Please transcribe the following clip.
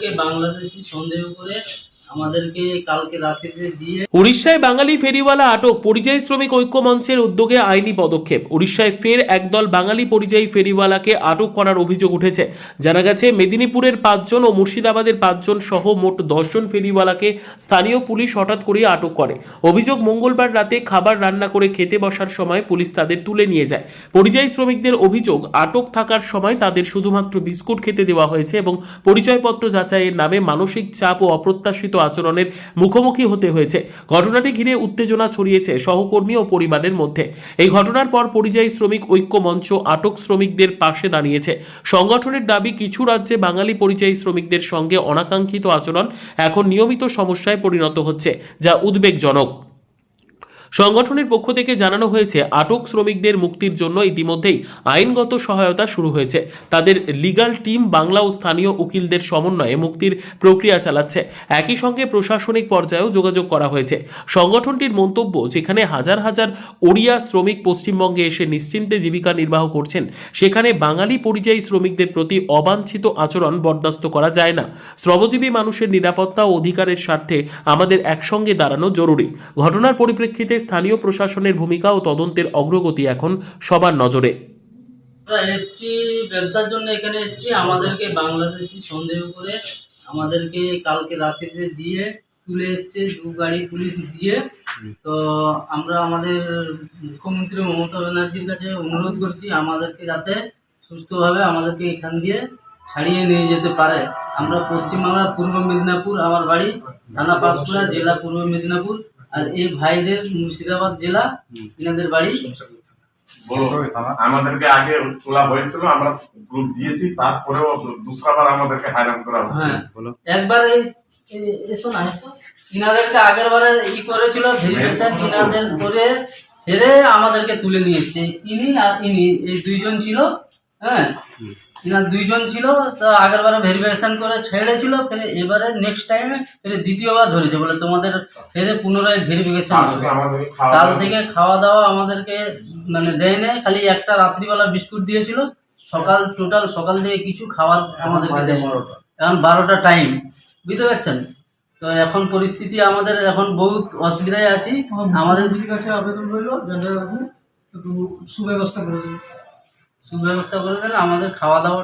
আমাদেরকে বাংলাদেশি সন্দেহ করে উড়িষ্যায় বাঙালি ফেরিওয়ালা আটক পরিযায়ী শ্রমিক ঐক্য মঞ্চের উদ্যোগে আইনি পদক্ষেপ। উড়িষ্যায় ফের একদল বাঙালি পরিযায়ী ফেরিওয়ালাকে আটক করার অভিযোগ উঠেছে। জানা গেছে, মেদিনীপুরের পাঁচজন ও মুর্শিদাবাদের পাঁচজন সহ মোট দশজন ফেরিওয়ালাকে স্থানীয় পুলিশ হঠাৎ করে আটক করে। অভিযোগ মঙ্গলবার রাতে খাবার রান্না করে খেতে বসার সময় পুলিশ তাদের তুলে নিয়ে যায়। পরিযায়ী শ্রমিকদের অভিযোগ, আটক থাকার সময় তাদের শুধুমাত্র বিস্কুট খেতে দেওয়া হয়েছে এবং পরিচয়পত্র যাচাইয়ের নামে মানসিক চাপ ও অপ্রত্যাশিত আচরণের মুখোমুখি হতে হয়েছে। ঘটনাটি ঘিরে উত্তেজনা ছড়িয়েছে সহকর্মী ও পরিবারের মধ্যে। এই ঘটনার পর পরিযায়ী শ্রমিক ঐক্য মঞ্চ আটক শ্রমিকদের পাশে দাঁড়িয়েছে। সংগঠনের দাবি, কিছু রাজ্যে বাঙালি পরিযায়ী শ্রমিকদের সঙ্গে অনাকাঙ্ক্ষিত আচরণ এখন নিয়মিত সমস্যায় পরিণত হচ্ছে, যা উদ্বেগজনক। সংগঠনের পক্ষ থেকে জানানো হয়েছে, আটক শ্রমিকদের মুক্তির জন্য ইতিমধ্যেই আইনগত সহায়তা শুরু হয়েছে। তাদের লিগ্যাল টিম বাংলা ও স্থানীয় উকিলদের সমন্বয়ে মুক্তির প্রক্রিয়া চালাচ্ছে। একই সঙ্গে প্রশাসনিক পর্যায়েও যোগাযোগ করা হয়েছে। সংগঠনটির মন্তব্য, যেখানে হাজার হাজার ওড়িয়া শ্রমিক পশ্চিমবঙ্গে এসে নিশ্চিন্তে জীবিকা নির্বাহ করছেন, সেখানে বাঙালি পরিযায়ী শ্রমিকদের প্রতি অবাঞ্ছিত আচরণ বরদাস্ত করা যায় না। শ্রমজীবী মানুষের নিরাপত্তা ও অধিকারের স্বার্থে আমাদের একসঙ্গে দাঁড়ানো জরুরি। ঘটনার পরিপ্রেক্ষিতে স্থানীয় প্রশাসনের ভূমিকা ও তদন্তের অগ্রগতি এখন সবার নজরে। আমরা এসছি, ব্যবসার জন্য এখানে এসছি। আমাদেরকে বাংলাদেশি সন্দেহ করে আমাদেরকে কালকে রাত্রিতে গিয়ে তুলে এসছে, দু গাড়ি পুলিশ দিয়ে। তো আমরা আমাদের মুখ্যমন্ত্রী মমতা ব্যানার্জির কাছে অনুরোধ করছি, আমাদেরকে যাতে সুস্থভাবে আমাদেরকে এখান দিয়ে ছাড়িয়ে নিয়ে যেতে পারে। আমরা পশ্চিমবাংলা পূর্ব মেদিনীপুর, আমার বাড়ি থানা পাঁশকুড়া, জেলা পূর্ব মেদিনীপুর। আর এই ভাইদের মুর্শিদাবাদ জেলা এনাদের বাড়ি। আমাদেরকে আগে তোলা হয়েছিল আমরা গ্রুপ দিয়েছি তারপরেও দুসরাবার আমাদেরকে হয়রান করা হচ্ছে। হ্যাঁ। একবার এই এসো না এসো। ইনাদেরকে আগের বারে ই করেছিল ভেরিফিকেশন ইনাদের করে ফেরে আমাদেরকে তুলে নিয়েছে। ইনি আর ইনি এই দুইজন ছিল। হ্যাঁ? দুইজন ছিল তো আগের বারে ভেরিফিকেশন করে ছেড়েছিল ফের এবারে নেক্সট টাইমে ফের দ্বিতীয়বার ধরেছে বলে তোমাদের ফেরে পুনরায় ভেরিফিকেশন খাওয়া কাল থেকে খাওয়া দাওয়া আমাদেরকে মানে দেয় না খালি একটা রাত্রিবেলা বিস্কুট দিয়েছিল সকাল টোটাল সকাল থেকে কিছু খাবার আমাদেরকে দেয় এখন বারোটা টাইম বুঝতে পারছেন? তো এখন পরিস্থিতি আমাদের এখন বহুত অসুবিধায় আছি। আমাদের আবেদন রইল সুব্যবস্থা করে সুব্যবস্থা করে দেন আমাদের খাওয়া দাওয়া